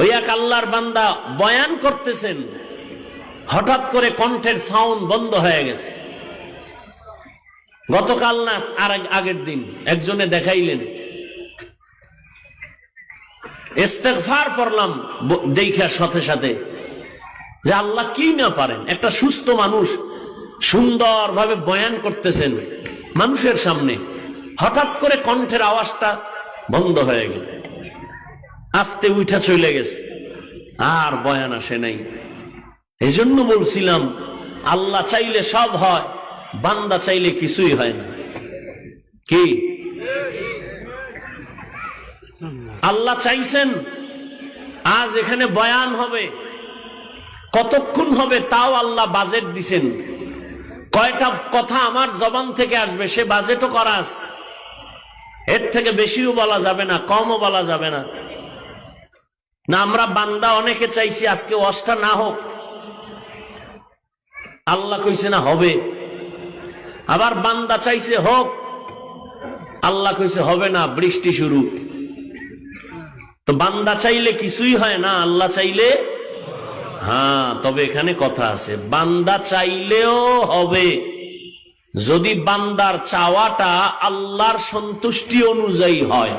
ওই এক আল্লাহর বান্দা বয়ান করতেছেন, হঠাৎ করে কণ্ঠের সাউন্ড বন্ধ হয়ে গেছে। গতকাল না, আর আগের দিন একজনে দেখাইলেন। ইস্তেগফার পড়লাম দেখার সাথে সাথে। যে আল্লাহ কি না পারেন? একটা সুস্থ মানুষ সুন্দরভাবে বয়ান করতেছেন মানুষের সামনে। হঠাৎ করে কণ্ঠের আওয়াজটা বন্ধ হয়ে গেল। আস্তে উঠা চলে গেছে। আর বয়ান আসে নাই। এই জন্য বলছিলাম, আল্লাহ চাইলে সব হয়, বান্দা চাইলে কিছুই হয় না। কি? আল্লাহ চাইছেন, আজ এখানে বয়ান হবে। কতক্ষণ হবে তাও আল্লাহ বাজেট দিছেন। কয়টা কথা আমার জবান থেকে আসবে, সে বাজেটও করা আছে। এর থেকে বেশিও বলা যাবে না, কমও বলা যাবে না। না, আমরা বান্দা অনেকে চাইছি আজকে অষ্টা না হোক। আল্লাহ কইছে না, হবে। আবার বান্দা চাইছে হোক, আল্লাহ কইছে হবে না, বৃষ্টি শুরু। তো বান্দা চাইলে কিছুই হয় না, আল্লাহ চাইলে হ্যাঁ তবে এখানে কথা আছে, বান্দা চাইলেও হবে। যদি বান্দার চাওয়াটা আল্লাহর সন্তুষ্টি অনুযায়ী হয়।